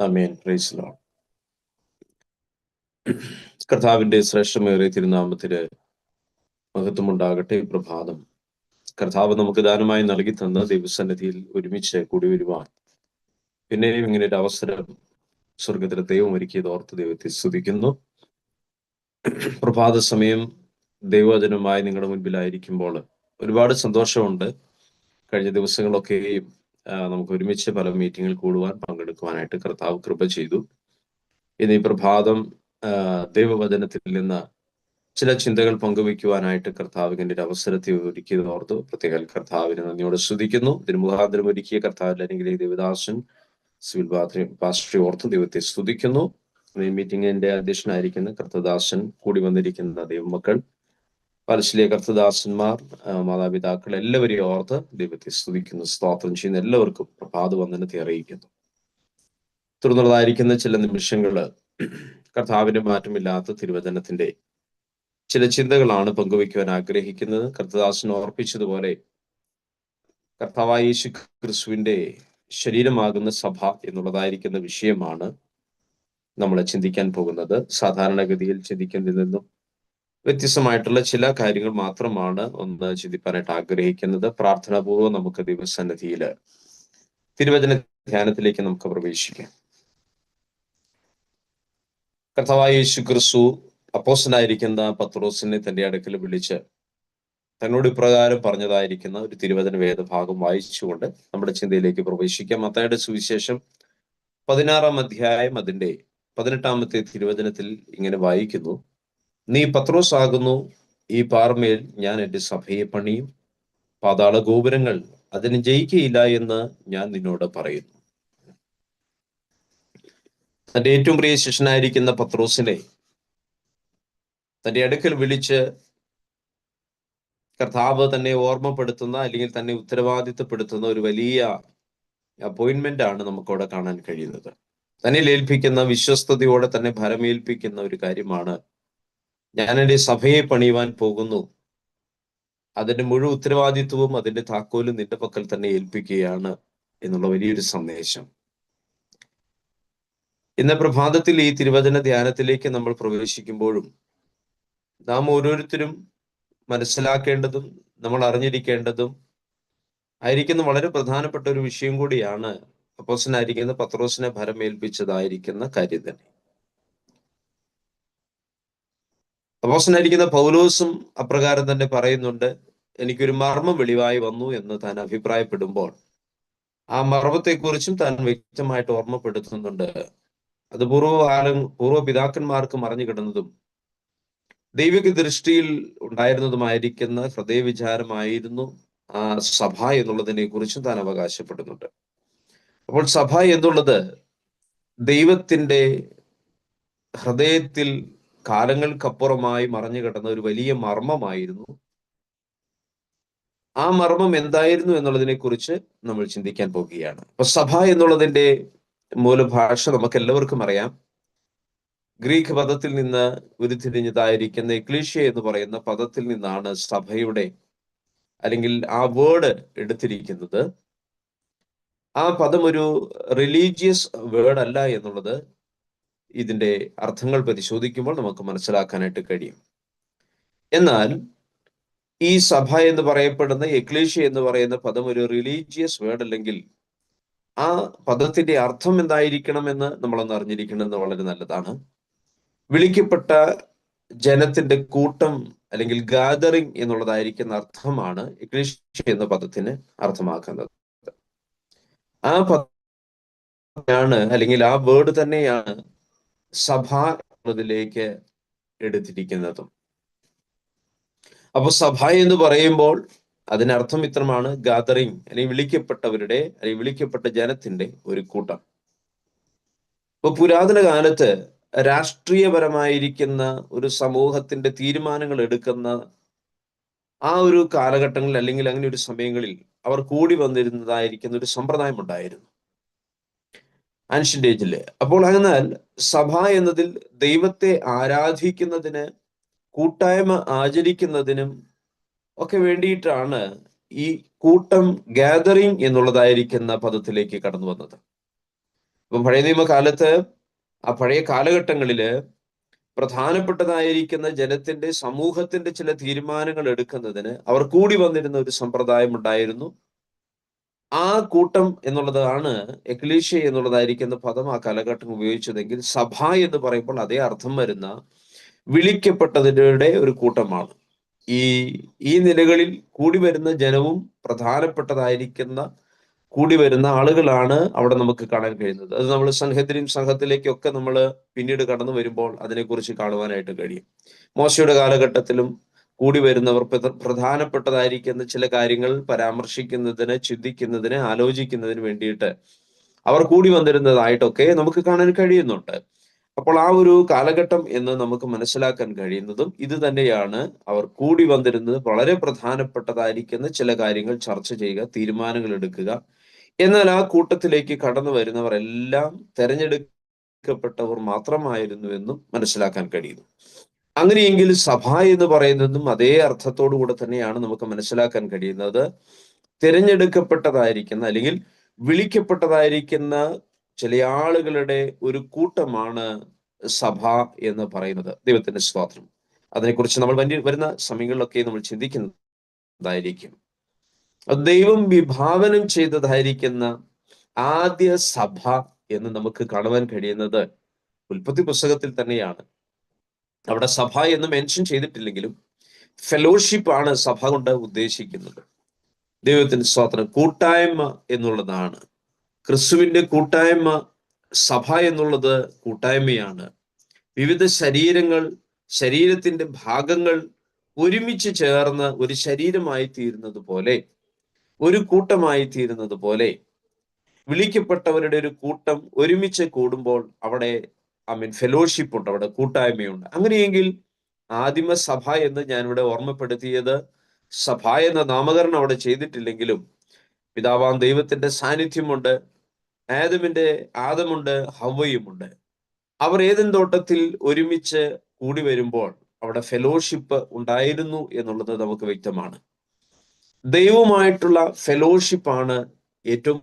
അമേൻ praise Lord കർത്താവിന്റെ ശ്രേഷ്ഠമേറിയ തിരുനാമത്തിന് മഹത്വമുണ്ടാകട്ടെ പ്രഭാതം. കർത്താവ് നമുക്ക് ദാനമായി നൽകി തന്ന ദൈവസന്നിധിയിൽ ഒരുമിച്ച് കൂടി വരുവാൻ. പിന്നെയും ഇങ്ങനെ ഒരു അവസരം സ്വർഗത്തിലെ ദൈവം ഒരുക്കിയത് ഓർത്ത് ദൈവത്തെ സ്തുതിക്കുന്നു. പ്രഭാത സമയം ദൈവവചനമായി നിങ്ങളുടെ മുൻപിലായിരിക്കുമ്പോൾ ഒരുപാട് സന്തോഷമുണ്ട്. കഴിഞ്ഞ ദിവസങ്ങളൊക്കെയും നമുക്ക് ഒരുമിച്ച് പല മീറ്റിങ്ങിൽ കൂടുവാൻ പങ്കെടുക്കുവാനായിട്ട് കർത്താവ് കൃപ ചെയ്തു. ഇന്ന് ഈ പ്രഭാതം ദൈവവചനത്തിൽ നിന്ന് ചില ചിന്തകൾ പങ്കുവയ്ക്കുവാനായിട്ട് കർത്താവിന്റെ ഒരു അവസരത്തെ ഒരുക്കിയത് ഓർത്തു. പ്രത്യേക കർത്താവിനെ നന്ദിയോടെ സ്തുതിക്കുന്നു. ഇതിന് മുഖാന്തരം ഒരുക്കിയ കർത്താവിൽ അല്ലെങ്കിൽ ദേവദാസൻ സിവിൽ പാസ്റ്ററി ഓർത്ത് ദൈവത്തെ സ്തുതിക്കുന്നു. മീറ്റിംഗിന്റെ അധ്യക്ഷനായിരിക്കുന്ന കർത്തദാസൻ കൂടി വന്നിരിക്കുന്ന ദൈവമക്കൾ പലശിലെ കർത്തദാസന്മാർ മാതാപിതാക്കൾ എല്ലാവരെയും ഓർത്ത് ദൈവത്തെ സ്തുതിക്കുന്നു സ്തോത്രം ചെയ്യുന്ന. എല്ലാവർക്കും പ്രഭാത വന്ദനത്തെ അറിയിക്കുന്നു. തുടർന്നുള്ളതായിരിക്കുന്ന ചില നിമിഷങ്ങൾ കർത്താവിന്റെ മാറ്റമില്ലാത്ത തിരുവചനത്തിന്റെ ചില ചിന്തകളാണ് പങ്കുവയ്ക്കുവാൻ ആഗ്രഹിക്കുന്നത്. കർത്തദാസൻ ഓർപ്പിച്ചതുപോലെ കർത്താവായ യേശു ക്രിസ്തുവിന്റെ ശരീരമാകുന്ന സഭ എന്നുള്ളതായിരിക്കുന്ന വിഷയമാണ് നമ്മൾ ചിന്തിക്കാൻ പോകുന്നത്. സാധാരണഗതിയിൽ ചിന്തിക്കുന്നതിൽ നിന്നും വ്യത്യസ്തമായിട്ടുള്ള ചില കാര്യങ്ങൾ മാത്രമാണ് ഒന്ന് ചിന്തിപ്പാനായിട്ട് ആഗ്രഹിക്കുന്നത്. പ്രാർത്ഥനാപൂർവം നമുക്ക് ദിവസന്നിധിയിൽ തിരുവചന ധ്യാനത്തിലേക്ക് നമുക്ക് പ്രവേശിക്കാം. കർത്താവായ യേശു ക്രിസ്തു അപ്പോസനായിരിക്കുന്ന പത്രോസിനെ തന്റെ അടുക്കൽ വിളിച്ച് തന്നോട് ഇപ്രകാരം പറഞ്ഞതായിരിക്കുന്ന ഒരു തിരുവചന വേദഭാഗം വായിച്ചുകൊണ്ട് നമ്മുടെ ചിന്തയിലേക്ക് പ്രവേശിക്കാം. മത്തായുടെ സുവിശേഷം പതിനാറാം അധ്യായം അതിന്റെ പതിനെട്ടാമത്തെ തിരുവചനത്തിൽ ഇങ്ങനെ വായിക്കുന്നു. നീ പത്രോസ് ആകുന്നു ഈ പാറമേൽ ഞാൻ എന്റെ സഭയെ പണിയും. പാതാള ഗോപുരങ്ങൾ അതിന് ജയിക്കയില്ല എന്ന് ഞാൻ നിന്നോട് പറയുന്നു. തന്റെ ഏറ്റവും പ്രിയ ശിഷ്യനായിരിക്കുന്ന പത്രോസിനെ തന്റെ അടുക്കൽ വിളിച്ച് കർത്താവ് തന്നെ ഓർമ്മപ്പെടുത്തുന്ന അല്ലെങ്കിൽ തന്നെ ഉത്തരവാദിത്തപ്പെടുത്തുന്ന ഒരു വലിയ അപ്പോയിന്റ്മെന്റ് ആണ് നമുക്കവിടെ കാണാൻ കഴിയുന്നത്. തന്നെ ഏൽപ്പിക്കുന്ന വിശ്വസ്തയോടെ തന്നെ ഭരമേൽപ്പിക്കുന്ന ഒരു കാര്യമാണ് ഞാൻ എന്റെ സഭയെ പണിയുവാൻ പോകുന്നു. അതിന്റെ മുഴുവൻ ഉത്തരവാദിത്വവും അതിന്റെ താക്കോലും നിന്റെ പക്കൽ തന്നെ ഏൽപ്പിക്കുകയാണ് എന്നുള്ള വലിയൊരു സന്ദേശം. ഇന്ന പ്രഭാതത്തിൽ ഈ തിരുവചന ധ്യാനത്തിലേക്ക് നമ്മൾ പ്രവേശിക്കുമ്പോഴും നാം ഓരോരുത്തരും മനസ്സിലാക്കേണ്ടതും നമ്മൾ അറിഞ്ഞിരിക്കേണ്ടതും ആയിരിക്കുന്ന വളരെ പ്രധാനപ്പെട്ട ഒരു വിഷയം കൂടിയാണ് അപ്പോസനായിരിക്കുന്ന പത്രോസിനെ ഭരമേൽപ്പിച്ചതായിരിക്കുന്ന കാര്യം തന്നെ. അപ്പോസനായിരിക്കുന്ന പൗലോസും അപ്രകാരം തന്നെ പറയുന്നുണ്ട് എനിക്കൊരു മർമ്മം വെളിവായി വന്നു എന്ന് താൻ അഭിപ്രായപ്പെടുമ്പോൾ ആ മർമ്മത്തെക്കുറിച്ചും താൻ വ്യക്തമായിട്ട് ഓർമ്മപ്പെടുത്തുന്നുണ്ട്. അത് പൂർവകാലം പൂർവ പിതാക്കന്മാർക്ക് മറിഞ്ഞു കിടന്നതും ദൈവിക ദൃഷ്ടിയിൽ ഉണ്ടായിരുന്നതുമായിരിക്കുന്ന ഹൃദയവിചാരമായിരുന്നു ആ സഭ എന്നുള്ളതിനെ കുറിച്ചും താൻ അവകാശപ്പെടുന്നുണ്ട്. അപ്പോൾ സഭ എന്നുള്ളത് ദൈവത്തിന്റെ ഹൃദയത്തിൽ കാലങ്ങൾക്കപ്പുറമായി മറഞ്ഞു കിടന്ന ഒരു വലിയ മർമ്മമായിരുന്നു. ആ മർമ്മം എന്തായിരുന്നു എന്നുള്ളതിനെ കുറിച്ച് നമ്മൾ ചിന്തിക്കാൻ പോകുകയാണ്. അപ്പൊ സഭ എന്നുള്ളതിന്റെ മൂലഭാഷ നമുക്ക് എല്ലാവർക്കും അറിയാം. ഗ്രീക്ക് പദത്തിൽ നിന്ന് ഉരുത്തിരിഞ്ഞതായിരിക്കുന്ന എക്ലീഷ്യ എന്ന് പറയുന്ന പദത്തിൽ നിന്നാണ് സഭയുടെ അല്ലെങ്കിൽ ആ വേർഡ് എടുത്തിരിക്കുന്നത്. ആ പദം ഒരു റിലീജിയസ് വേർഡ് അല്ല എന്നുള്ളത് ഇതിന്റെ അർത്ഥങ്ങൾ പരിശോധിക്കുമ്പോൾ നമുക്ക് മനസ്സിലാക്കാനായിട്ട് കഴിയും. എന്നാൽ ഈ സഭ എന്ന് പറയപ്പെടുന്ന എക്ലേഷ്യ എന്ന് പറയുന്ന പദം ഒരു റിലീജിയസ് വേർഡ് അല്ലെങ്കിൽ ആ പദത്തിന്റെ അർത്ഥം എന്തായിരിക്കണം എന്ന് നമ്മളൊന്ന് അറിഞ്ഞിരിക്കണമെന്ന് വളരെ നല്ലതാണ്. വിളിക്കപ്പെട്ട ജനത്തിന്റെ കൂട്ടം അല്ലെങ്കിൽ ഗാദറിംഗ് എന്നുള്ളതായിരിക്കുന്ന അർത്ഥമാണ് എക്ലേഷ്യ എന്ന പദത്തിന് അർത്ഥമാക്കുന്നത്. ആ പദമാണ് അല്ലെങ്കിൽ ആ വേർഡ് തന്നെയാണ് സഭ എന്നതിലേക്ക് എടുത്തിരിക്കുന്നതും. അപ്പൊ സഭ എന്ന് പറയുമ്പോൾ അതിനർത്ഥം ഇത്രമാണ് ഗാദറിങ് അല്ലെങ്കിൽ വിളിക്കപ്പെട്ടവരുടെ അല്ലെങ്കിൽ വിളിക്കപ്പെട്ട ജനത്തിന്റെ ഒരു കൂട്ടം. ഇപ്പൊ പുരാതന കാലത്ത് രാഷ്ട്രീയപരമായിരിക്കുന്ന ഒരു സമൂഹത്തിന്റെ തീരുമാനങ്ങൾ എടുക്കുന്ന ആ ഒരു കാലഘട്ടങ്ങളിൽ അല്ലെങ്കിൽ അങ്ങനെ ഒരു സമയങ്ങളിൽ അവർ കൂടി വന്നിരുന്നതായിരിക്കുന്ന ഒരു സമ്പ്രദായം ഉണ്ടായിരുന്നു. ആൻഷ്യന്റ് ഏജിൽ അപ്പോൾ എന്നാൽ സഭ എന്നതിൽ ദൈവത്തെ ആരാധിക്കുന്നതിന് കൂട്ടായ്മ ആചരിക്കുന്നതിനും ഒക്കെ വേണ്ടിയിട്ടാണ് ഈ കൂട്ടം ഗാദറിംഗ് എന്നുള്ളതായിരിക്കുന്ന പദത്തിലേക്ക് കടന്നു വന്നത്. അപ്പം പഴയ നിയമകാലത്ത് ആ പഴയ കാലഘട്ടങ്ങളിൽ പ്രധാനപ്പെട്ടതായിരിക്കുന്ന ജനത്തിന്റെ സമൂഹത്തിന്റെ ചില തീരുമാനങ്ങൾ എടുക്കുന്നതിന് അവർ കൂടി വന്നിരുന്ന ഒരു സമ്പ്രദായം ഉണ്ടായിരുന്നു. ആ കൂട്ടം എന്നുള്ളതാണ് എക്ലീഷ്യ എന്നുള്ളതായിരിക്കുന്ന പദം ആ കാലഘട്ടം ഉപയോഗിച്ചതെങ്കിൽ സഭ എന്ന് പറയുമ്പോൾ അതേ അർത്ഥം വരുന്ന വിളിക്കപ്പെട്ടതിന്റെ ഒരു കൂട്ടമാണ്. ഈ ഈ നിലകളിൽ കൂടി വരുന്ന ജനവും പ്രധാനപ്പെട്ടതായിരിക്കുന്ന കൂടി വരുന്ന ആളുകളാണ് അവിടെ നമുക്ക് കാണാൻ കഴിയുന്നത്. അത് നമ്മൾ സംഘത്തിലും സംഘത്തിലേക്കൊക്കെ നമ്മൾ പിന്നീട് കടന്നു വരുമ്പോൾ അതിനെക്കുറിച്ച് കാണുവാനായിട്ട് കഴിയും. മോശയുടെ കാലഘട്ടത്തിലും കൂടി വരുന്നവർ പ്രധാനപ്പെട്ടതായിരിക്കുന്ന ചില കാര്യങ്ങൾ പരാമർശിക്കുന്നതിന് ചിന്തിക്കുന്നതിന് ആലോചിക്കുന്നതിന് വേണ്ടിയിട്ട് അവർ കൂടി വന്നിരുന്നതായിട്ടൊക്കെ നമുക്ക് കാണാൻ കഴിയുന്നുണ്ട്. അപ്പോൾ ആ ഒരു കാലഘട്ടം എന്ന് നമുക്ക് മനസ്സിലാക്കാൻ കഴിയുന്നതും ഇത് തന്നെയാണ് അവർ കൂടി വന്നിരുന്നത് വളരെ പ്രധാനപ്പെട്ടതായിരിക്കുന്ന ചില കാര്യങ്ങൾ ചർച്ച ചെയ്യുക തീരുമാനങ്ങൾ എടുക്കുക. എന്നാൽ ആ കൂട്ടത്തിലേക്ക് കടന്നു വരുന്നവർ എല്ലാം തെരഞ്ഞെടുക്കപ്പെട്ടവർ മാത്രമായിരുന്നു എന്നും മനസ്സിലാക്കാൻ കഴിയുന്നു. അങ്ങനെയെങ്കിൽ സഭ എന്ന് പറയുന്നതും അതേ അർത്ഥത്തോടു കൂടെ തന്നെയാണ് നമുക്ക് മനസ്സിലാക്കാൻ കഴിയുന്നത്. തിരഞ്ഞെടുക്കപ്പെട്ടതായിരിക്കുന്ന അല്ലെങ്കിൽ വിളിക്കപ്പെട്ടതായിരിക്കുന്ന ചില ആളുകളുടെ ഒരു കൂട്ടമാണ് സഭ എന്ന് പറയുന്നത്. ദൈവത്തിന്റെ സ്വാതന്ത്ര്യം. അതിനെക്കുറിച്ച് നമ്മൾ വരുന്ന സമയങ്ങളിലൊക്കെ നമ്മൾ ചിന്തിക്കുന്നതായിരിക്കും. ദൈവം വിഭാവനം ചെയ്തതായിരിക്കുന്ന ആദ്യ സഭ എന്ന് നമുക്ക് കാണുവാൻ കഴിയുന്നത് ഉൽപ്പത്തി പുസ്തകത്തിൽ തന്നെയാണ്. അവിടെ സഭ എന്ന് മെൻഷൻ ചെയ്തിട്ടില്ലെങ്കിലും ഫെലോഷിപ്പ് ആണ് സഭ കൊണ്ട് ഉദ്ദേശിക്കുന്നത്. ദൈവത്തിന്റെ സ്വാതന്ത്ര്യം കൂട്ടായ്മ എന്നുള്ളതാണ്. ക്രിസ്തുവിന്റെ കൂട്ടായ്മ സഭ എന്നുള്ളത് കൂട്ടായ്മയാണ്. വിവിധ ശരീരങ്ങൾ ശരീരത്തിന്റെ ഭാഗങ്ങൾ ഒരുമിച്ച് ചേർന്ന് ഒരു ശരീരമായി തീരുന്നത് പോലെ ഒരു കൂട്ടമായി തീരുന്നത് പോലെ വിളിക്കപ്പെട്ടവരുടെ ഒരു കൂട്ടം ഒരുമിച്ച് കൂടുമ്പോൾ അവിടെ ഐ മീൻ ഫെലോഷിപ്പ് ഉണ്ട് അവിടെ കൂട്ടായ്മയുണ്ട്. അങ്ങനെയെങ്കിൽ ആദിമ സഭ എന്ന് ഞാനിവിടെ ഓർമ്മപ്പെടുത്തിയത് സഭ എന്ന നാമകരണം അവിടെ ചെയ്തിട്ടില്ലെങ്കിലും പിതാവാൻ ദൈവത്തിന്റെ സാന്നിധ്യമുണ്ട് ആദമിന്റെ ആദമുണ്ട് ഹവയുമുണ്ട് അവർ ഏതും തോട്ടത്തിൽ ഒരുമിച്ച് കൂടി വരുമ്പോൾ അവിടെ ഫെലോഷിപ്പ് ഉണ്ടായിരുന്നു എന്നുള്ളത് നമുക്ക് വ്യക്തമാണ്. ദൈവമായിട്ടുള്ള ഫെലോഷിപ്പാണ് ഏറ്റവും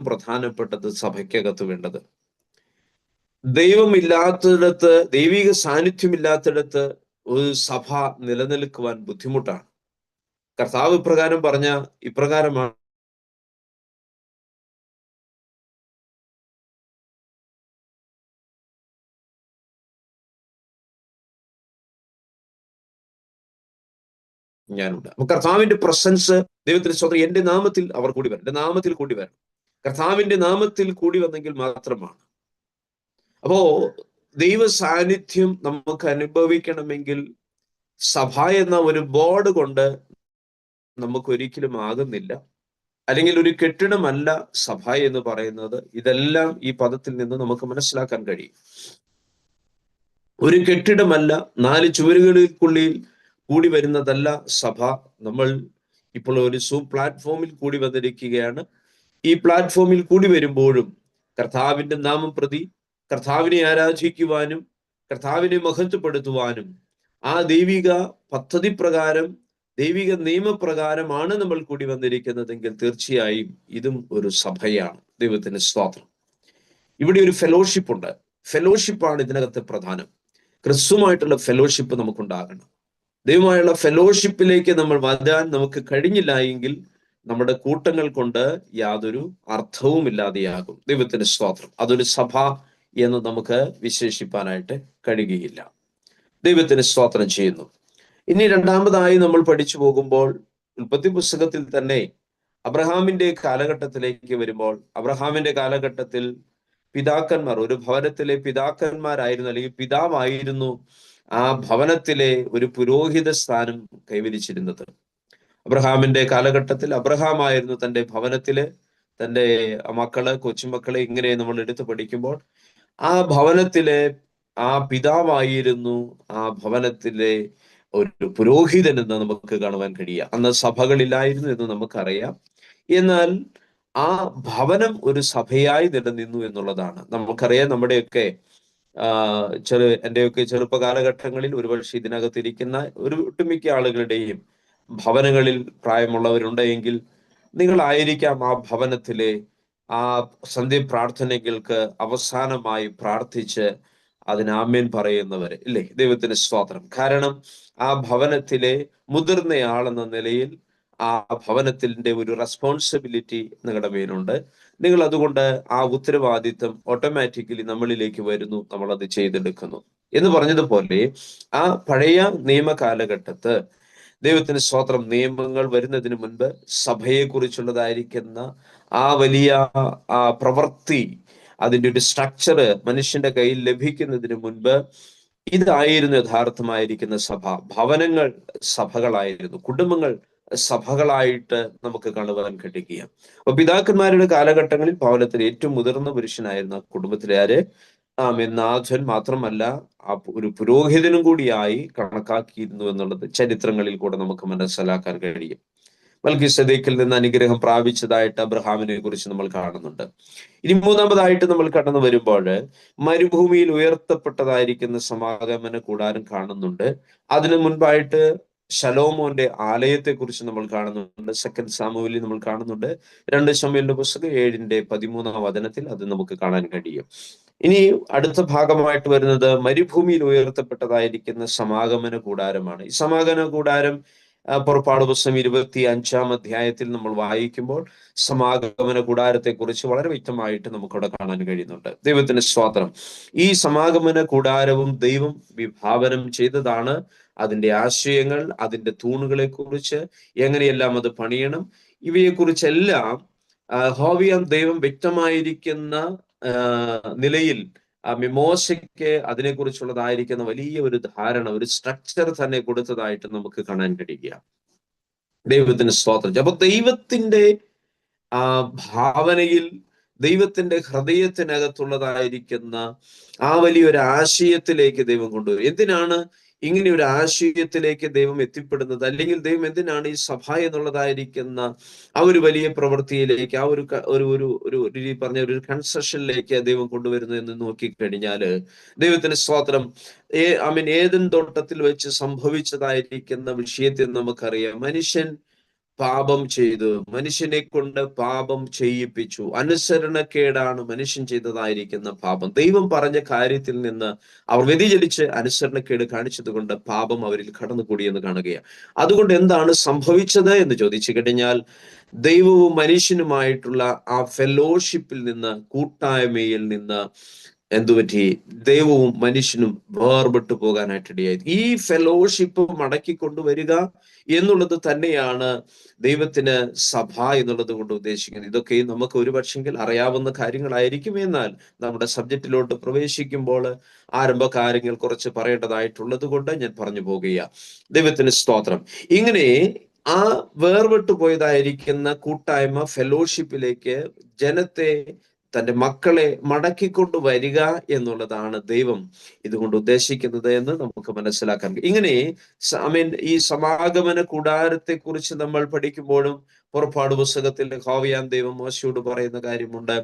പ്രധാനപ്പെട്ടത് സഭയ്ക്കകത്ത് വേണ്ടത്. ദൈവമില്ലാത്തിടത്ത് ദൈവിക സാന്നിധ്യമില്ലാത്തിടത്ത് ഒരു സഭ നിലനിൽക്കുവാൻ ബുദ്ധിമുട്ടാണ്. കർത്താവ് ഇപ്രകാരം പറഞ്ഞ ഇപ്രകാരമാണ് ഞാനുണ്ട്. അപ്പൊ കർത്താവിന്റെ പ്രസൻസ് ദൈവത്തിന്റെ സ്വന്തം എന്റെ നാമത്തിൽ അവർ കൂടി വരണം എന്റെ നാമത്തിൽ കൂടി വരണം കർത്താവിന്റെ നാമത്തിൽ കൂടി വന്നെങ്കിൽ മാത്രമാണ് അപ്പോ ദൈവ സാന്നിധ്യം നമുക്ക് അനുഭവിക്കണമെങ്കിൽ സഭ എന്ന ഒരു ബോർഡ് കൊണ്ട് നമുക്ക് ഒരിക്കലും ആകുന്നില്ല. അല്ലെങ്കിൽ ഒരു കെട്ടിടമല്ല സഭ എന്ന് പറയുന്നത്. ഇതെല്ലാം ഈ പദത്തിൽ നിന്ന് നമുക്ക് മനസ്സിലാക്കാൻ കഴിയും. ഒരു കെട്ടിടമല്ല നാല് ചുവരുകൾക്കുള്ളിൽ കൂടി വരുന്നതല്ല സഭ. നമ്മൾ ഇപ്പോൾ ഒരു സൂ പ്ലാറ്റ്ഫോമിൽ കൂടി വന്നിരിക്കുകയാണ്. ഈ പ്ലാറ്റ്ഫോമിൽ കൂടി വരുമ്പോഴും കർത്താവിന്റെ നാമം പ്രതി കർത്താവിനെ ആരാധിക്കുവാനും കർത്താവിനെ മഹത്വപ്പെടുത്തുവാനും ആ ദൈവിക പദ്ധതി പ്രകാരം ദൈവിക നിയമപ്രകാരമാണ് നമ്മൾ കൂടി വന്നിരിക്കുന്നതെങ്കിൽ തീർച്ചയായും ഇതും ഒരു സഭയാണ്. ദൈവത്തിന് സ്വാതന്ത്ര്യം ഇവിടെ ഒരു ഫെലോഷിപ്പ് ഉണ്ട്. ഫെലോഷിപ്പാണ് ഇതിനകത്ത് പ്രധാനം. ക്രിസ്തുമായിട്ടുള്ള ഫെലോഷിപ്പ് നമുക്കുണ്ടാകണം. ദൈവമായുള്ള ഫെലോഷിപ്പിലേക്ക് നമ്മൾ വരാൻ നമുക്ക് കഴിഞ്ഞില്ല എങ്കിൽ നമ്മുടെ കൂട്ടങ്ങൾ കൊണ്ട് യാതൊരു അർത്ഥവും ഇല്ലാതെയാകും ദൈവത്തിന്റെ സ്വാതന്ത്ര്യം അതൊരു സഭ എന്ന് നമുക്ക് വിശേഷിപ്പാനായിട്ട് കഴിയുകയില്ല. ദൈവത്തിന് സ്വാതന്ത്ര്യം ചെയ്യുന്നു. ഇനി രണ്ടാമതായി നമ്മൾ പഠിച്ചു പോകുമ്പോൾ ഉൽപ്പത്തി പുസ്തകത്തിൽ തന്നെ അബ്രഹാമിന്റെ കാലഘട്ടത്തിലേക്ക് വരുമ്പോൾ അബ്രഹാമിന്റെ കാലഘട്ടത്തിൽ പിതാക്കന്മാർ ഒരു ഭവനത്തിലെ പിതാക്കന്മാരായിരുന്നു അല്ലെങ്കിൽ പിതാവായിരുന്നു ആ ഭവനത്തിലെ ഒരു പുരോഹിത സ്ഥാനം കൈവരിച്ചിരുന്നത്. അബ്രഹാമിന്റെ കാലഘട്ടത്തിൽ അബ്രഹാം ആയിരുന്നു തന്റെ ഭവനത്തിൽ തന്റെ മക്കൾ കൊച്ചുമക്കളെ ഇങ്ങനെ നമ്മൾ എടുത്തു പഠിക്കുമ്പോൾ ആ ഭവനത്തിലെ ആ പിതാവായിരുന്നു ആ ഭവനത്തിലെ ഒരു പുരോഹിതൻ എന്ന് നമുക്ക് കാണുവാൻ കഴിയുക അന്ന് സഭകളില്ലായിരുന്നു എന്ന് നമുക്കറിയാം. എന്നാൽ ആ ഭവനം ഒരു സഭയായി നിലനിന്നു എന്നുള്ളതാണ്. നമുക്കറിയാം നമ്മുടെയൊക്കെ ചെറു എന്റെയൊക്കെ ചെറുപ്പ കാലഘട്ടങ്ങളിൽ ഒരുപക്ഷെ ഇതിനകത്തിരിക്കുന്ന ഒരു ഒട്ടുമിക്ക ആളുകളുടെയും ഭവനങ്ങളിൽ പ്രായമുള്ളവരുണ്ടെങ്കിൽ നിങ്ങളായിരിക്കാം ആ ഭവനത്തിലെ ആ സന്ധ്യ പ്രാർത്ഥനകൾക്ക് അവസാനമായി പ്രാർത്ഥിച്ച് അതിന് ആമേൻ പറയുന്നവര്. ഇല്ലേ? ദൈവത്തിന് സ്വാതന്ത്ര്യം. കാരണം ആ ഭവനത്തിലെ മുതിർന്നയാളെന്ന നിലയിൽ ആ ഭവനത്തിന്റെ ഒരു റെസ്പോൺസിബിലിറ്റി നിങ്ങളുടെ മേലുണ്ട്. നിങ്ങൾ അതുകൊണ്ട് ആ ഉത്തരവാദിത്വം ഓട്ടോമാറ്റിക്കലി നമ്മളിലേക്ക് വരുന്നു. നമ്മൾ അത് ചെയ്തെടുക്കുന്നു. എന്ന് പറഞ്ഞതുപോലെ ആ പഴയ നിയമ കാലഘട്ടത്ത് ദൈവത്തിന് സ്വാത്രം നിയമങ്ങൾ വരുന്നതിന് മുൻപ് സഭയെ കുറിച്ചുള്ളതായിരിക്കുന്ന ആ വലിയ ആ പ്രവൃത്തി അതിന്റെ ഒരു സ്ട്രക്ചർ മനുഷ്യന്റെ കയ്യിൽ ലഭിക്കുന്നതിന് മുൻപ് ഇതായിരുന്നു യഥാർത്ഥമായിരിക്കുന്ന സഭ. ഭവനങ്ങൾ സഭകളായിരുന്നു കുടുംബങ്ങൾ സഭകളായിട്ട് നമുക്ക് കാണുവാൻ കഴിയുക. അപ്പൊ പിതാക്കന്മാരുടെ കാലഘട്ടങ്ങളിൽ ഭവനത്തിൽ ഏറ്റവും മുതിർന്ന പുരുഷനായിരുന്ന കുടുംബത്തിലെ ആര്? നാഥൻ മാത്രമല്ല ആ ഒരു പുരോഹിതനും കൂടിയായി കണക്കാക്കിയിരുന്നു എന്നുള്ളത് ചരിത്രങ്ങളിൽ കൂടെ നമുക്ക് മനസ്സിലാക്കാൻ കഴിയും. മൽക്കി സദേക്കിൽ നിന്ന് അനുഗ്രഹം പ്രാപിച്ചതായിട്ട് അബ്രഹാമിനെ കുറിച്ച് നമ്മൾ കാണുന്നുണ്ട്. ഇനി മൂന്നാമതായിട്ട് നമ്മൾ കടന്നു വരുമ്പോൾ മരുഭൂമിയിൽ ഉയർത്തപ്പെട്ടതായിരിക്കുന്ന സമാഗമന കൂടാരം കാണുന്നുണ്ട്. അതിനു മുൻപായിട്ട് ശലോമോന്റെ ആലയത്തെ കുറിച്ച് നമ്മൾ കാണുന്നുണ്ട്. സെക്കൻഡ് സാമുവിലി നമ്മൾ കാണുന്നുണ്ട്. രണ്ട് ശമയലിന്റെ പുസ്തകം ഏഴിന്റെ പതിമൂന്നാം വചനത്തിൽ അത് നമുക്ക് കാണാൻ കഴിയും. ഇനി അടുത്ത ഭാഗമായിട്ട് വരുന്നത് മരുഭൂമിയിൽ ഉയർത്തപ്പെട്ടതായിരിക്കുന്ന സമാഗമന കൂടാരമാണ്. ഈ സമാഗമന കൂടാരം പുറപ്പാട് പുസ്തകം ഇരുപത്തി അഞ്ചാം അധ്യായത്തിൽ നമ്മൾ വായിക്കുമ്പോൾ സമാഗമന കൂടാരത്തെ കുറിച്ച് വളരെ വ്യക്തമായിട്ട് നമുക്കവിടെ കാണാൻ കഴിയുന്നുണ്ട്. ദൈവത്തിന്റെ സ്വാതന്ത്ര്യം. ഈ സമാഗമന കൂടാരവും ദൈവം വിഭാവനം ചെയ്തതാണ്. അതിന്റെ ആശയങ്ങൾ അതിന്റെ തൂണുകളെ കുറിച്ച് എങ്ങനെയെല്ലാം അത് പണിയണം ഇവയെക്കുറിച്ചെല്ലാം ഹോവിയം ദൈവം വ്യക്തമായിരിക്കുന്ന നിലയിൽ മിമോശയ്ക്ക് അതിനെക്കുറിച്ചുള്ളതായിരിക്കുന്ന വലിയ ഒരു ധാരണ ഒരു സ്ട്രക്ചർ തന്നെ കൊടുത്തതായിട്ട് നമുക്ക് കാണാൻ കഴിയുക. ദൈവത്തിന് സ്വാതന്ത്ര്യം അപ്പൊ ദൈവത്തിന്റെ ആ ഭാവനയിൽ ദൈവത്തിന്റെ ഹൃദയത്തിനകത്തുള്ളതായിരിക്കുന്ന ആ വലിയൊരു ആശയത്തിലേക്ക് ദൈവം കൊണ്ടുവരും. എന്തിനാണ് ഇങ്ങനെ ഒരു ആശയത്തിലേക്ക് ദൈവം എത്തിപ്പെടുന്നത് അല്ലെങ്കിൽ ദൈവം എന്തിനാണ് ഈ സഭ എന്നുള്ളതായിരിക്കുന്ന ആ ഒരു വലിയ പ്രവൃത്തിയിലേക്ക് ആ ഒരു ഒരു ഒരു ഒരു രീതി പറഞ്ഞ ഒരു കൺസെഷനിലേക്ക് ദൈവം കൊണ്ടുവരുന്നു എന്ന് നോക്കിക്കഴിഞ്ഞാൽ ദൈവത്തിന് സ്വാതന്ത്ര്യം ഏ ഐ മീൻ ഏതൻ തോട്ടത്തിൽ വെച്ച് സംഭവിച്ചതായിരിക്കുന്ന വിഷയത്തെ നമുക്കറിയാം. മനുഷ്യൻ പാപം ചെയ്തു. മനുഷ്യനെ കൊണ്ട് പാപം ചെയ്യിപ്പിച്ചു. അനുസരണക്കേടാണ് മനുഷ്യൻ ചെയ്തതായിരിക്കുന്ന പാപം. ദൈവം പറഞ്ഞ കാര്യത്തിൽ നിന്ന് അവർ വ്യതിചലിച്ച് അനുസരണക്കേട് കാണിച്ചതുകൊണ്ട് പാപം അവരിൽ കടന്നുകൂടി എന്ന് കാണുകയാണ്. അതുകൊണ്ട് എന്താണ് സംഭവിച്ചത് എന്ന് ചോദിച്ചു കഴിഞ്ഞാൽ ദൈവവും മനുഷ്യനുമായിട്ടുള്ള ആ ഫെലോഷിപ്പിൽ നിന്ന് കൂട്ടായ്മയിൽ നിന്ന് എന്തുപറ്റി? ദൈവവും മനുഷ്യനും വേർപെട്ടു പോകാനായിട്ട് ഇടയായി ഈ ഫെലോഷിപ്പ് മടക്കി കൊണ്ടുവരിക എന്നുള്ളത് തന്നെയാണ് ദൈവത്തിന് സഭ എന്നുള്ളത് കൊണ്ട് ഉദ്ദേശിക്കുന്നത്. ഇതൊക്കെ നമുക്ക് ഒരു പക്ഷെങ്കിൽ അറിയാവുന്ന കാര്യങ്ങളായിരിക്കും. എന്നാൽ നമ്മുടെ സബ്ജക്റ്റിലോട്ട് പ്രവേശിക്കുമ്പോൾ ആരംഭ കാര്യങ്ങൾ കുറച്ച് പറയേണ്ടതായിട്ടുള്ളത് കൊണ്ട് ഞാൻ പറഞ്ഞു പോകുക ദൈവത്തിന് സ്തോത്രം. ഇങ്ങനെ ആ വേർപെട്ടു പോയതായിരിക്കുന്ന കൂട്ടായ്മ ഫെലോഷിപ്പിലേക്ക് ജനത്തെ തന്റെ മക്കളെ മടക്കിക്കൊണ്ട് വരിക എന്നുള്ളതാണ് ദൈവം ഇതുകൊണ്ട് ഉദ്ദേശിക്കുന്നത് എന്ന് നമുക്ക് മനസ്സിലാക്കാൻ ഇങ്ങനെ ഐ മീൻ ഈ സമാഗമന കൂടാരത്തെ കുറിച്ച് നമ്മൾ പഠിക്കുമ്പോഴും പുറപ്പാട് പുസ്തകത്തിൽ ഹോവിയാൻ ദൈവം മോശയോട് പറയുന്ന കാര്യമുണ്ട്.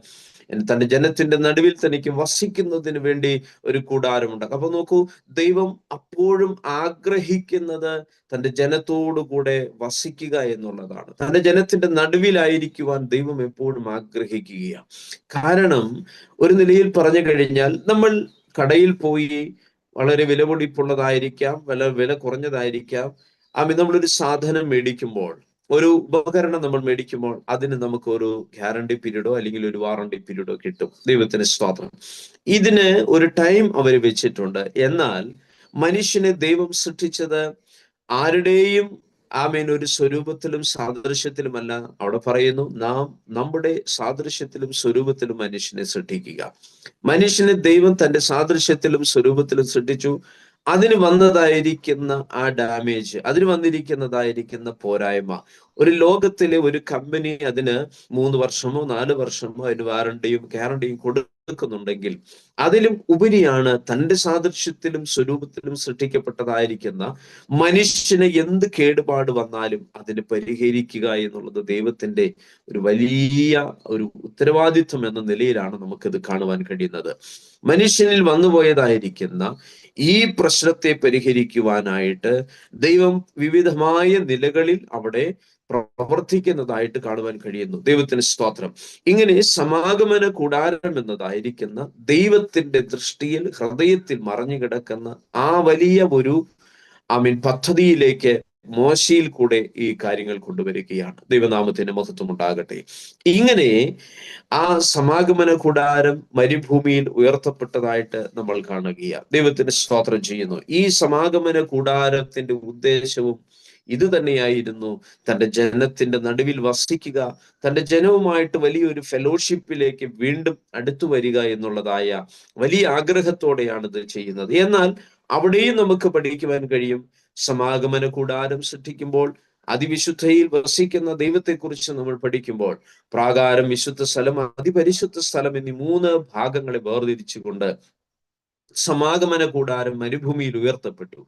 തന്റെ ജനത്തിന്റെ നടുവിൽ തനിക്ക് വസിക്കുന്നതിന് വേണ്ടി ഒരു കൂടാരമുണ്ട്. അപ്പൊ നോക്കൂ ദൈവം അപ്പോഴും ആഗ്രഹിക്കുന്നത് തന്റെ ജനത്തോടുകൂടെ വസിക്കുക എന്നുള്ളതാണ്. തന്റെ ജനത്തിന്റെ നടുവിലായിരിക്കുവാൻ ദൈവം എപ്പോഴും ആഗ്രഹിക്കുകയാണ്. കാരണം ഒരു നിലയിൽ പറഞ്ഞു കഴിഞ്ഞാൽ നമ്മൾ കടയിൽ പോയി വളരെ വിലപിടിപ്പുള്ളതായിരിക്കാം വില വില കുറഞ്ഞതായിരിക്കാം. ആ നമ്മളൊരു സാധനം മേടിക്കുമ്പോൾ ഒരു ഉപകരണം നമ്മൾ മേടിക്കുമ്പോൾ അതിന് നമുക്ക് ഒരു ഗ്യാരണ്ടി പീരീഡോ അല്ലെങ്കിൽ ഒരു വാറണ്ടി പീരീഡോ കിട്ടും. ദൈവത്തിന് സ്വാതന്ത്ര്യം. ഇതിന് ഒരു ടൈം അവർ വെച്ചിട്ടുണ്ട്. എന്നാൽ മനുഷ്യനെ ദൈവം സൃഷ്ടിച്ചത് ആരുടെയും ആമേൻ ഒരു സ്വരൂപത്തിലും സാദൃശ്യത്തിലുമല്ല. അവിടെ പറയുന്നു നാം നമ്മുടെ സാദൃശ്യത്തിലും സ്വരൂപത്തിലും മനുഷ്യനെ സൃഷ്ടിക്കുക. മനുഷ്യനെ ദൈവം തന്റെ സാദൃശ്യത്തിലും സ്വരൂപത്തിലും സൃഷ്ടിച്ചു. അതിന് വന്നതായിരിക്കുന്ന ആ ഡാമേജ് അതിന് വന്നിരിക്കുന്നതായിരിക്കുന്ന പോരായ്മ. ഒരു ലോകത്തിലെ ഒരു കമ്പനി അതിന് മൂന്ന് വർഷമോ നാല് വർഷമോ അതിന് വാറണ്ടിയും ഗ്യാരണ്ടിയും കൊടുക്കുന്നുണ്ടെങ്കിൽ അതിലും ഉപരിയാണ് തന്റെ സാദൃശ്യത്തിലും സ്വരൂപത്തിലും സൃഷ്ടിക്കപ്പെട്ടതായിരിക്കുന്ന മനുഷ്യന് എന്ത് കേടുപാട് വന്നാലും അതിന് പരിഹരിക്കുക എന്നുള്ളത് ദൈവത്തിന്റെ ഒരു വലിയ ഒരു ഉത്തരവാദിത്വം എന്ന നിലയിലാണ് നമുക്കിത് കാണുവാൻ കഴിയുന്നത്. മനുഷ്യനിൽ വന്നുപോയതായിരിക്കുന്ന ഈ പ്രശ്നത്തെ പരിഹരിക്കുവാനായിട്ട് ദൈവം വിവിധമായ നിലകളിൽ അവിടെ പ്രവർത്തിക്കുന്നതായിട്ട് കാണുവാൻ കഴിയുന്നു. ദൈവത്തിന് സ്തോത്രം. ഇങ്ങനെ സമാഗമന കൂടാരം എന്നതായിരിക്കുന്ന ദൈവത്തിന്റെ ദൃഷ്ടിയിൽ ഹൃദയത്തിൽ മറഞ്ഞു കിടക്കുന്ന ആ വലിയ ഒരു ഐ മീൻ പദ്ധതിയിലേക്ക് മോശയിൽ കൂടെ ഈ കാര്യങ്ങൾ കൊണ്ടുവരികയാണ്. ദൈവനാമത്തിന്റെ മഹത്വം ഉണ്ടാകട്ടെ. ഇങ്ങനെ ആ സമാഗമന കൂടാരം മരുഭൂമിയിൽ ഉയർത്തപ്പെട്ടതായിട്ട് നമ്മൾ കാണുകയാണ്. ദൈവത്തിന് സ്തോത്രം ചെയ്യുന്നു. ഈ സമാഗമന കൂടാരത്തിന്റെ ഉദ്ദേശവും ഇത് തന്നെയായിരുന്നു തന്റെ ജനത്തിന്റെ നടുവിൽ വസിക്കുക തന്റെ ജനവുമായിട്ട് വലിയൊരു ഫെലോഷിപ്പിലേക്ക് വീണ്ടും അടുത്തു വരിക എന്നുള്ളതായ വലിയ ആഗ്രഹത്തോടെയാണ് ഇത് ചെയ്യുന്നത്. എന്നാൽ അവിടെയും നമുക്ക് പഠിക്കുവാൻ കഴിയും. സമാഗമന കൂടാരം സൃഷ്ടിക്കുമ്പോൾ അതിവിശുദ്ധയിൽ വസിക്കുന്ന ദൈവത്തെക്കുറിച്ച് നമ്മൾ പഠിക്കുമ്പോൾ പ്രാകാരം വിശുദ്ധ സ്ഥലം അതിപരിശുദ്ധ സ്ഥലം എന്നീ മൂന്ന് ഭാഗങ്ങളെ വേർതിരിച്ചുകൊണ്ട് സമാഗമന കൂടാരം മരുഭൂമിയിൽ ഉയർത്തപ്പെട്ടു.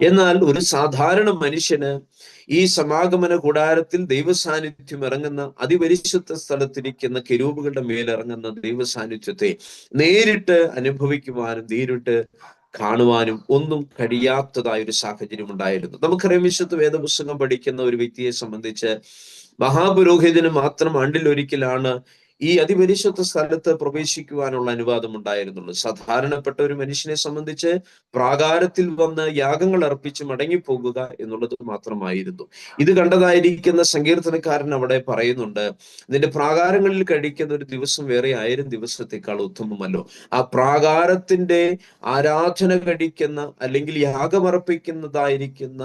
എന്നാൽ ഒരു സാധാരണ മനുഷ്യന് ഈ സമാഗമന കൂടാരത്തിൽ ദൈവസാന്നിധ്യം ഇറങ്ങുന്ന അതിപരിശുദ്ധ സ്ഥലത്തിരിക്കുന്ന കെരൂപുകളുടെ മേലിറങ്ങുന്ന ദൈവസാന്നിധ്യത്തെ നേരിട്ട് അനുഭവിക്കുവാനും നേരിട്ട് കാണുവാനും ഒന്നും കഴിയാത്തതായ ഒരു സാഹചര്യം ഉണ്ടായിരുന്നു. നമുക്കറിയാം വിശുദ്ധ വേദപുസ്തകം പഠിക്കുന്ന ഒരു വ്യക്തിയെ സംബന്ധിച്ച് മഹാപുരോഹിതന് മാത്രം ആണ്ടിലൊരിക്കലാണ് ഈ അതിപരിശുദ്ധ സ്ഥലത്ത് പ്രവേശിക്കുവാനുള്ള അനുവാദം ഉണ്ടായിരുന്നുള്ളൂ. സാധാരണപ്പെട്ട ഒരു മനുഷ്യനെ സംബന്ധിച്ച് പ്രാകാരത്തിൽ വന്ന് യാഗങ്ങൾ അർപ്പിച്ച് മടങ്ങിപ്പോകുക എന്നുള്ളത് മാത്രമായിരുന്നു. ഇത് കണ്ടതായിരിക്കുന്ന സങ്കീർത്തനക്കാരൻ അവിടെ പറയുന്നുണ്ട് നിന്റെ പ്രാകാരങ്ങളിൽ കഴിക്കുന്ന ഒരു ദിവസം വേറെ ആയിരം ദിവസത്തേക്കാൾ ഉത്തമമല്ലോ. ആ പ്രാകാരത്തിന്റെ ആരാധന കഴിക്കുന്ന അല്ലെങ്കിൽ യാഗമർപ്പിക്കുന്നതായിരിക്കുന്ന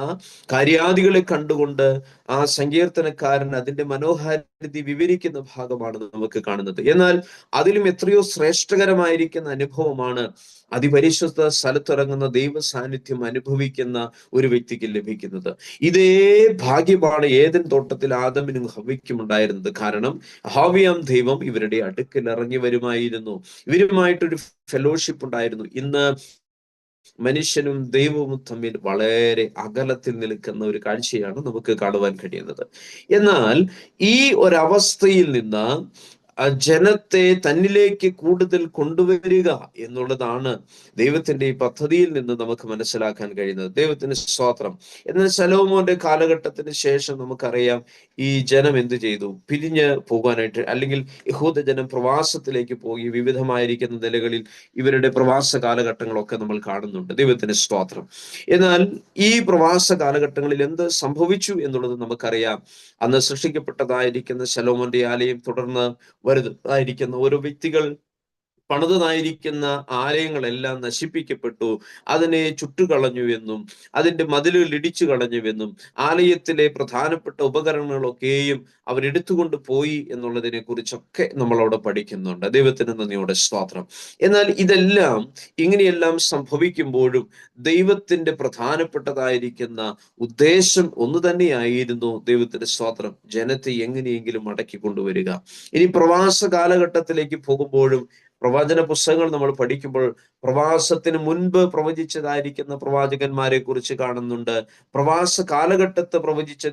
കാര്യാദികളെ കണ്ടുകൊണ്ട് ആ സങ്കീർത്തനക്കാരൻ അതിന്റെ മനോഹാരിതി വിവരിക്കുന്ന ഭാഗമാണ് നമുക്ക് കാണുന്നത്. എന്നാൽ അതിലും എത്രയോ ശ്രേഷ്ഠകരമായിരിക്കുന്ന അനുഭവമാണ് അതിപരിശുദ്ധ സ്ഥലത്തിറങ്ങുന്ന ദൈവ സാന്നിധ്യം അനുഭവിക്കുന്ന ഒരു വ്യക്തിക്ക് ലഭിക്കുന്നത്. ഇതേ ഭാഗ്യമാണ് ഏതൻ തോട്ടത്തിൽ ആദമിനും ഹവയ്ക്കും ഉണ്ടായിരുന്നത്. കാരണം ഹാവിയാം ദൈവം ഇവരുടെ അടുക്കൽ ഇറങ്ങി വരുമായിരുന്നു ഇവരുമായിട്ടൊരു ഫെലോഷിപ്പ് ഉണ്ടായിരുന്നു. ഇന്ന് മനുഷ്യനും ദൈവവും തമ്മിൽ വളരെ അകലത്തിൽ നിൽക്കുന്ന ഒരു കാഴ്ചയാണ് നമുക്ക് കാണുവാൻ കഴിയുന്നത്. എന്നാൽ ഈ ഒരവസ്ഥയിൽ നിന്ന് ജനത്തെ തന്നിലേക്ക് കൂടുതൽ കൊണ്ടുവരിക എന്നുള്ളതാണ് ദൈവത്തിന്റെ ഈ പദ്ധതിയിൽ നിന്ന് നമുക്ക് മനസ്സിലാക്കാൻ കഴിയുന്നത്. ദൈവത്തിന് സ്വാത്രം എന്നാൽ ശലോമോന്റെ കാലഘട്ടത്തിന് ശേഷം നമുക്കറിയാം ഈ ജനം എന്ത് ചെയ്തു? പിരിഞ്ഞ് പോകാനായിട്ട് അല്ലെങ്കിൽ യഹൂദ ജനം പ്രവാസത്തിലേക്ക് പോയി വിവിധമായിരിക്കുന്ന നിലകളിൽ ഇവരുടെ പ്രവാസ കാലഘട്ടങ്ങളൊക്കെ നമ്മൾ കാണുന്നുണ്ട്. ദൈവത്തിന് സ്വാത്രം എന്നാൽ ഈ പ്രവാസ കാലഘട്ടങ്ങളിൽ എന്ത് സംഭവിച്ചു എന്നുള്ളത് നമുക്കറിയാം. അന്ന് സൃഷ്ടിക്കപ്പെട്ടതായിരിക്കുന്ന ശലോമോന്റെ ആലയം തുടർന്ന് വരുന്നതായിരിക്കുന്ന ഓരോ വ്യക്തികൾ പണിതതായിരിക്കുന്ന ആലയങ്ങളെല്ലാം നശിപ്പിക്കപ്പെട്ടു. അതിനെ ചുട്ടുകളഞ്ഞുവെന്നും അതിന്റെ മതിലുകൾ ഇടിച്ചു കളഞ്ഞുവെന്നും ആലയത്തിലെ പ്രധാനപ്പെട്ട ഉപകരണങ്ങളൊക്കെയും അവരെടുത്തുകൊണ്ട് പോയി എന്നുള്ളതിനെ കുറിച്ചൊക്കെ നമ്മളവിടെ പഠിക്കുന്നുണ്ട്. ദൈവത്തിന് നന്ദിയോടെ സ്വാത്രം എന്നാൽ ഇതെല്ലാം ഇങ്ങനെയെല്ലാം സംഭവിക്കുമ്പോഴും ദൈവത്തിന്റെ പ്രധാനപ്പെട്ടതായിരിക്കുന്ന ഉദ്ദേശം ഒന്ന് തന്നെയായിരുന്നു ദൈവത്തിന്റെ സ്വാത്രം ജനത്തെ എങ്ങനെയെങ്കിലും മടക്കി കൊണ്ടുവരിക. ഇനി പ്രവാസ കാലഘട്ടത്തിലേക്ക് പോകുമ്പോഴും പ്രവചന പുസ്തകങ്ങൾ നമ്മൾ പഠിക്കുമ്പോൾ പ്രവാസത്തിന് മുൻപ് പ്രവചിച്ചതായിരിക്കുന്ന പ്രവാചകന്മാരെ കുറിച്ച് കാണുന്നുണ്ട്. പ്രവാസ കാലഘട്ടത്ത് പ്രവചിച്ച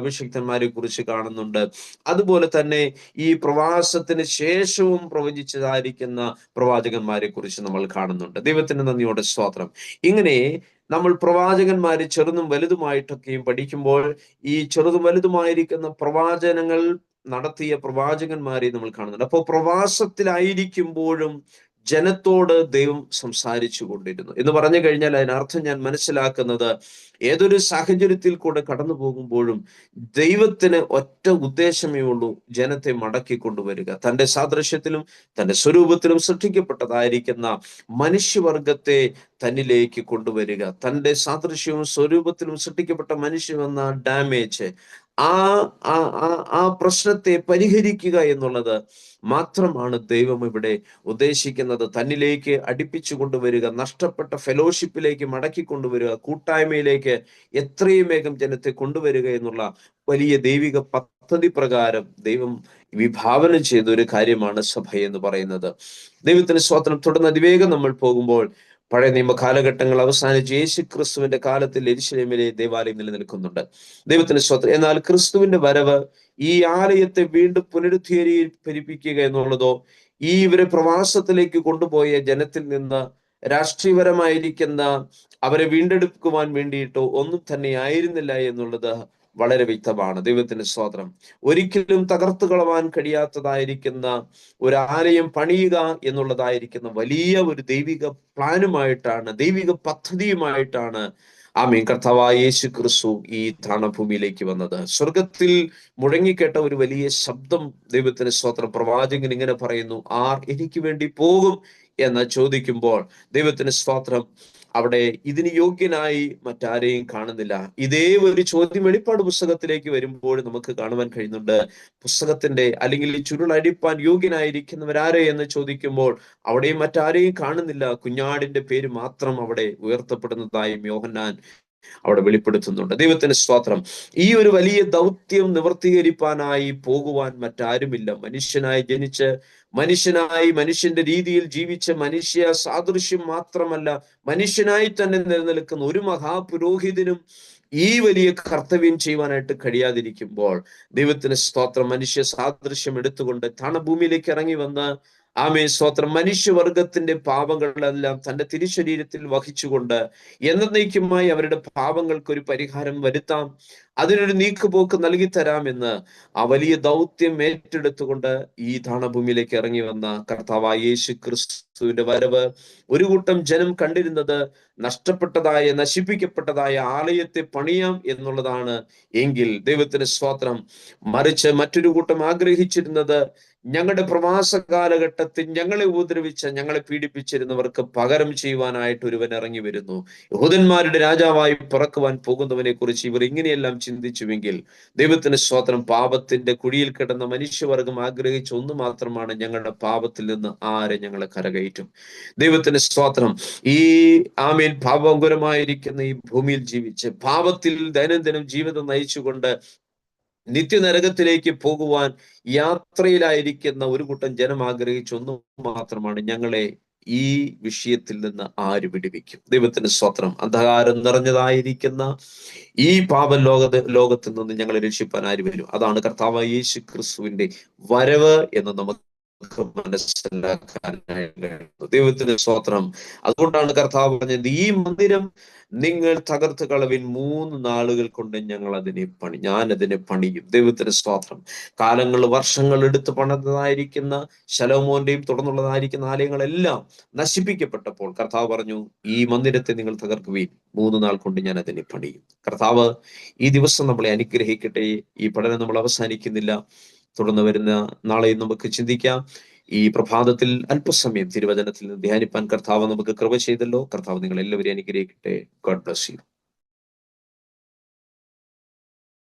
അഭിഷിക്തന്മാരെ കുറിച്ച് കാണുന്നുണ്ട്. അതുപോലെ തന്നെ ഈ പ്രവാസത്തിന് ശേഷവും പ്രവചിച്ചതായിരിക്കുന്ന പ്രവാചകന്മാരെ കുറിച്ച് നമ്മൾ കാണുന്നുണ്ട്. ദൈവത്തിന് നന്ദിയോടെ സ്വാത്രം ഇങ്ങനെ നമ്മൾ പ്രവാചകന്മാര് ചെറുതും വലുതുമായിട്ടൊക്കെയും പഠിക്കുമ്പോൾ ഈ ചെറുതും വലുതുമായിരിക്കുന്ന പ്രവാചനങ്ങൾ നടത്തിയ പ്രവാചകന്മാരെ നമ്മൾ കാണുന്നുണ്ട്. അപ്പോൾ പ്രവാസത്തിലായിരിക്കുമ്പോഴും ജനത്തോട് ദൈവം സംസാരിച്ചു കൊണ്ടിരുന്നു. എന്ന് പറഞ്ഞു കഴിഞ്ഞാൽ അതിനർത്ഥം ഞാൻ മനസ്സിലാക്കുന്നത് ഏതൊരു സാഹചര്യത്തിൽ കൂടെ കടന്നു പോകുമ്പോഴും ദൈവത്തിന് ഒറ്റ ഉദ്ദേശമേ ഉള്ളൂ ജനത്തെ മടക്കി കൊണ്ടുവരിക. തന്റെ സാദൃശ്യത്തിലും തന്റെ സ്വരൂപത്തിലും സൃഷ്ടിക്കപ്പെട്ടതായിരിക്കുന്ന മനുഷ്യവർഗത്തെ തന്നിലേക്ക് കൊണ്ടുവരിക. തന്റെ സാദൃശ്യവും സ്വരൂപത്തിലും സൃഷ്ടിക്കപ്പെട്ട മനുഷ്യമെന്ന ഡാമേജ് ആ ആ പ്രശ്നത്തെ പരിഹരിക്കുക എന്നുള്ളത് മാത്രമാണ് ദൈവം ഇവിടെ ഉദ്ദേശിക്കുന്നത്. തന്നിലേക്ക് അടുപ്പിച്ചു കൊണ്ടുവരിക നഷ്ടപ്പെട്ട ഫെലോഷിപ്പിലേക്ക് മടക്കി കൊണ്ടുവരിക കൂട്ടായ്മയിലേക്ക് എത്രയും വേഗം ജനത്തെ കൊണ്ടുവരിക എന്നുള്ള വലിയ ദൈവിക പദ്ധതി പ്രകാരം ദൈവം വിഭാവനം ചെയ്ത ഒരു കാര്യമാണ് സഭ എന്ന് പറയുന്നത്. ദൈവത്തിന് സ്വാതന്ത്ര്യം തുടർന്ന് അതിവേഗം നമ്മൾ പോകുമ്പോൾ പഴയ നിയമ കാലഘട്ടങ്ങൾ അവസാനിച്ച് യേശു ക്രിസ്തുവിന്റെ കാലത്തിൽ എരിശിലേമിലെ ദേവാലയം നിലനിൽക്കുന്നുണ്ട്. ദൈവത്തിന്റെ സ്വത്ത് എന്നാൽ ക്രിസ്തുവിന്റെ വരവ് ഈ ആലയത്തെ വീണ്ടും പുനരുദ്ധീകരിപ്പിക്കുക എന്നുള്ളതോ ഈ ഇവരെ പ്രവാസത്തിലേക്ക് കൊണ്ടുപോയ ജനത്തിൽ നിന്ന് രാഷ്ട്രീയപരമായിരിക്കുന്ന അവരെ വീണ്ടെടുക്കുവാൻ വേണ്ടിയിട്ടോ ഒന്നും തന്നെ ആയിരുന്നില്ല എന്നുള്ളത് വളരെ വ്യക്തമാണ്. ദൈവത്തിന്റെ സ്വാതന്ത്ര്യം ഒരിക്കലും തകർത്തു കളവാൻ കഴിയാത്തതായിരിക്കുന്ന ഒരു ആലയം പണിയുക എന്നുള്ളതായിരിക്കുന്ന വലിയ ഒരു ദൈവിക പ്ലാനുമായിട്ടാണ് ദൈവിക പദ്ധതിയുമായിട്ടാണ് ആമീൻ. കർത്താവായ യേശു ക്രിസ്തു ഈ താണഭൂമിയിലേക്ക് വന്നത്. സ്വർഗത്തിൽ മുഴങ്ങിക്കേട്ട ഒരു വലിയ ശബ്ദം ദൈവത്തിന് സ്വത്രം പ്രവാചകൻ ഇങ്ങനെ പറയുന്നു ആർ എനിക്ക് വേണ്ടി പോകും എന്ന് ചോദിക്കുമ്പോൾ ദൈവത്തിന് സ്തോത്രം അവിടെ ഇതിന് യോഗ്യനായി മറ്റാരെയും കാണുന്നില്ല. ഇതേ ഒരു ചോദ്യം വെളിപ്പാട് പുസ്തകത്തിലേക്ക് വരുമ്പോൾ നമുക്ക് കാണുവാൻ കഴിയുന്നുണ്ട്. പുസ്തകത്തിന്റെ അല്ലെങ്കിൽ ഈ ചുരുളടിപ്പാൻ യോഗ്യനായിരിക്കുന്നവരാരെ എന്ന് ചോദിക്കുമ്പോൾ അവിടെയും മറ്റാരെയും കാണുന്നില്ല. കുഞ്ഞാടിന്റെ പേര് മാത്രം അവിടെ ഉയർത്തപ്പെടുന്നതായും യോഹന്നാൻ അവിടെ വെളിപ്പെടുത്തുന്നുണ്ട്. ദൈവത്തിന് സ്വാത്രം ഈ ഒരു വലിയ ദൗത്യം നിവർത്തീകരിപ്പാനായി പോകുവാൻ മറ്റാരുമില്ല. മനുഷ്യനായി ജനിച്ച് മനുഷ്യനായി മനുഷ്യന്റെ രീതിയിൽ ജീവിച്ച മനുഷ്യ സാദൃശ്യം മാത്രമല്ല മനുഷ്യനായി തന്നെ നിലനിൽക്കുന്ന ഒരു മഹാപുരോഹിതനും ഈ വലിയ കർത്തവ്യം ചെയ്യുവാനായിട്ട് കഴിയാതിരിക്കുമ്പോൾ ദൈവത്തിന് സ്തോത്രം. മനുഷ്യ സാദൃശ്യം എടുത്തുകൊണ്ട് തണഭൂമിയിലേക്ക് ഇറങ്ങി വന്ന ആമേ സ്തോത്രം. മനുഷ്യവർഗത്തിന്റെ പാപങ്ങളെല്ലാം തന്റെ തിരുശരീരത്തിൽ വഹിച്ചുകൊണ്ട് എന്നേക്കുമായി അവരുടെ പാപങ്ങൾക്ക് ഒരു പരിഹാരം വരുത്താം. അതിനൊരു നീക്കുപോക്ക് നൽകി തരാമെന്ന് ആ വലിയ ദൗത്യം ഏറ്റെടുത്തുകൊണ്ട് ഈ താണഭൂമിയിലേക്ക് ഇറങ്ങി വന്ന കർത്താവായ യേശു ക്രിസ്തുവിന്റെ വരവ് ഒരു കൂട്ടം ജനം കണ്ടിരുന്നത് നഷ്ടപ്പെട്ടതായ നശിപ്പിക്കപ്പെട്ടതായ ആലയത്തെ പണിയാം എന്നുള്ളതാണ് എങ്കിൽ ദൈവത്തിന് സ്വാത്രം മറിച്ച് മറ്റൊരു കൂട്ടം ആഗ്രഹിച്ചിരുന്നത് ഞങ്ങളുടെ പ്രവാസ കാലഘട്ടത്തിൽ ഞങ്ങളെ ഉപദ്രവിച്ച ഞങ്ങളെ പീഡിപ്പിച്ചിരുന്നവർക്ക് പകരം ചെയ്യുവാനായിട്ട് ഒരുവൻ ഇറങ്ങി വരുന്നു. യഹൂദന്മാരുടെ രാജാവായി പിറക്കുവാൻ പോകുന്നവനെ കുറിച്ച് ഇവർ ഇങ്ങനെയെല്ലാം ചിന്തിച്ചുവെങ്കിൽ ദൈവത്തിന് സ്വാത്രം പാപത്തിന്റെ കുഴിയിൽ കിടന്ന മനുഷ്യവർഗം ആഗ്രഹിച്ച ഒന്ന് മാത്രമാണ് ഞങ്ങളുടെ പാപത്തിൽ നിന്ന് ആരെ ഞങ്ങളെ കരകയറ്റും. ദൈവത്തിന് സ്വാത്രം ഈ ആമീൻ പാപങ്കുരമായിരിക്കുന്ന ഈ ഭൂമിയിൽ ജീവിച്ച് പാപത്തിൽ ദൈനംദിനം ജീവിതം നയിച്ചുകൊണ്ട് നിത്യനരകത്തിലേക്ക് പോകുവാൻ യാത്രയിലായിരിക്കുന്ന ഒരു കൂട്ടം ജനം ആഗ്രഹിച്ച മാത്രമാണ് ഞങ്ങളെ ഈ വിഷയത്തിൽ നിന്ന് ആര് വിടിവിക്കും? ദൈവത്തിന് സ്വത്രം അന്ധകാരം നിറഞ്ഞതായിരിക്കുന്ന ഈ പാപ ലോക ലോകത്തിൽ നിന്ന് ഞങ്ങളെ രക്ഷിപ്പാൻ ആര് വരും? അതാണ് കർത്താവ് യേശു ക്രിസ്തുവിന്റെ വരവ് എന്ന് നമുക്ക് മനസ്സിലാക്കാനായിട്ട് സ്തോത്രം. സ്വത്രം അതുകൊണ്ടാണ് കർത്താവ് പറഞ്ഞത് ഈ മന്ദിരം നിങ്ങൾ തകർത്ത് കളവിൻ മൂന്ന് നാളുകൾ കൊണ്ട് ഞങ്ങൾ അതിനെ പണി ഞാൻ അതിനെ പണിയും. ദൈവത്തിന്റെ സ്വാത്രം കാലങ്ങൾ വർഷങ്ങൾ എടുത്ത് പണിതായിരിക്കുന്ന ശലോമോന്റെയും തുടർന്നുള്ളതായിരിക്കുന്ന ആലയങ്ങളെല്ലാം നശിപ്പിക്കപ്പെട്ടപ്പോൾ കർത്താവ് പറഞ്ഞു ഈ മന്ദിരത്തെ നിങ്ങൾ തകർക്കുവീൻ. മൂന്ന് നാൾ കൊണ്ട് ഞാൻ അതിനെ പണിയും. കർത്താവ് ഈ ദിവസം നമ്മളെ അനുഗ്രഹിക്കട്ടെ. ഈ പഠനം നമ്മൾ അവസാനിക്കുന്നില്ല. തുടർന്ന് വരുന്ന നാളെയും നമുക്ക് ചിന്തിക്കാം. ഈ പ്രഭാതത്തിൽ അല്പസമയം തിരുവചനത്തിൽ നിന്ന് ധ്യാനിപ്പാൻ കർത്താവ് നമുക്ക് കൃപ ചെയ്തല്ലോ. കർത്താവ് നിങ്ങൾ എല്ലാവരെയും അനുഗ്രഹിക്കട്ടെ. God bless you